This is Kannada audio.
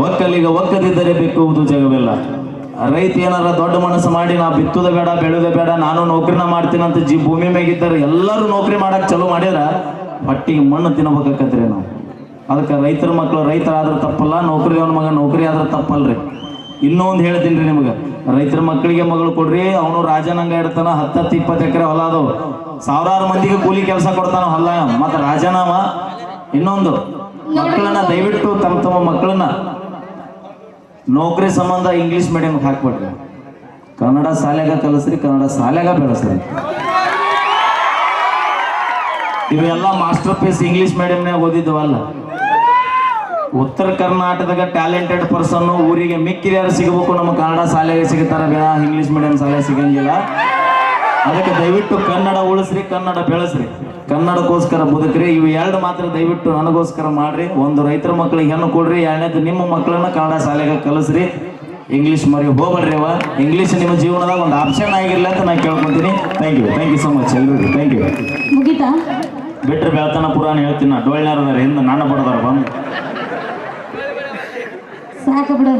ಒಕ್ಕಲಿಗ ಒಕ್ಕದಿದ್ದರೆ ಬಿಕ್ಕುವುದು ಜಗವಿಲ್ಲ. ರೈತ ಏನಾರ ದೊಡ್ಡ ಮನಸ್ಸು ಮಾಡಿ ನಾ ಬಿತ್ತುದ ಬೇಡ, ಬೆಳೆದ ಬೇಡ, ನಾನು ನೌಕರಿನ ಮಾಡ್ತೀನಿ ಅಂತ ಜೀ ಭೂಮಿ ಮ್ಯಾಗಿದ್ದಾರೆ ಎಲ್ಲರೂ ನೌಕರಿ ಮಾಡಕ್ಕೆ ಚಲೋ ಮಾಡ್ಯಾರ ಹೊಟ್ಟಿಗೆ ಮಣ್ಣು ತಿನ್ನಬೇಕಾಕತ್ರಿ ನಾವು. ಅದಕ್ಕೆ ರೈತರ ಮಕ್ಕಳು ರೈತರಾದ್ರೆ ತಪ್ಪಲ್ಲ ನೌಕರಿ ಅವನ ಮಗ ನೌಕರಿ ಆದ್ರೆ ತಪ್ಪಲ್ರಿ. ಇನ್ನೊಂದು ಹೇಳ್ತೀನಿ ರೀ ನಿಮ್ಗೆ, ರೈತರ ಮಕ್ಕಳಿಗೆ ಮಗಳು ಕೊಡ್ರಿ, ಅವನು ರಾಜನಂಗ ಇಡ್ತಾನ, ಹತ್ತತ್ತು ಇಪ್ಪತ್ತು ಎಕರೆ ಹೊಲ ಅದು ಸಾವಿರಾರು ಮಂದಿಗೆ ಕೂಲಿ ಕೆಲಸ ಕೊಡ್ತಾನ ಹೊಲ, ಮತ್ತೆ ರಾಜನಾಮ ಇನ್ನೊಂದು, ಮಕ್ಕಳನ್ನ ದಯವಿಟ್ಟು ತಮ್ಮ ತಮ್ಮ ಮಕ್ಕಳನ್ನ ನೌಕರಿ ಸಂಬಂಧ ಇಂಗ್ಲಿಷ್ ಮೀಡಿಯಮ್ಗೆ ಹಾಕ್ಬಿಡ್ರಿ ಕನ್ನಡ ಶಾಲೆಗ ಕಲಿಸ್ರಿ, ಕನ್ನಡ ಶಾಲೆಗ ಬೆಳೆಸ್ರಿ. ಇವೆಲ್ಲ ಮಾಸ್ಟರ್ ಪೀಸ್ ಇಂಗ್ಲಿಷ್ ಮೀಡಿಯಂನೇ ಓದಿದ್ವಲ್ಲ. ಉತ್ತರ ಕರ್ನಾಟಕದಾಗ ಟ್ಯಾಲೆಂಟೆಡ್ ಪರ್ಸನ್ ಊರಿಗೆ ಮಿಕ್ಕಿದ ಯಾರು ಸಿಗಬೇಕು, ನಮ್ಮ ಕನ್ನಡ ಶಾಲೆಗೆ ಸಿಗುತ್ತಾರ ಬೇಡ ಇಂಗ್ಲಿಷ್ ಮೀಡಿಯಂ ಶಾಲೆ ಸಿಗಂಗಿಲ್ಲ. ಅದಕ್ಕೆ ದಯವಿಟ್ಟು ಕನ್ನಡ ಉಳಿಸ್ರಿ, ಕನ್ನಡ ಬೆಳೆಸ್ರಿ. ಕನ್ನಡಕ್ಕೋಸ್ಕರ ಬದುಕ್ರಿ ಇವು ಎರಡು ಮಾತ್ರ ದಯವಿಟ್ಟು ನನಗೋಸ್ಕರ ಮಾಡ್ರಿ. ಒಂದು ರೈತರ ಮಕ್ಕಳಿಗೆ ಹೆಣ್ಣು ಕೊಡ್ರಿ ಎರಡನೇದು ನಿಮ್ಮ ಮಕ್ಕಳನ್ನ ಕನ್ನಡ ಶಾಲೆಗೆ ಕಲಿಸ್ರಿ. ಇಂಗ್ಲೀಷ್ ಮರಿ ಹೋಗ್ಬೇಡ್ರಿ ಅವ ಇಂಗ್ಲೀಷ್ ನಿಮ್ಮ ಜೀವನದಾಗ ಒಂದು ಆಪ್ಷನ್ ಆಗಿರ್ಲಿ ಅಂತ ನಾನು ಕೇಳ್ಕೊತೀನಿ. Thank you thank you so much ಎಲ್ರಿಗೂ. ಥ್ಯಾಂಕ್ ಯು ಮುಗಿತಾ? ಬಿಟ್ರೆ ಬೆಳ್ತನ ಪುರಾಣ ಹೇಳ್ತೀನಿ ನಾ. ಡೊಳ್ಳ್ಯಾರದಾರ ಹಿಂದೆ ನಾನು ಬಡದಾರ ಬಂದು. ಸಾಕು ಬಿಡು.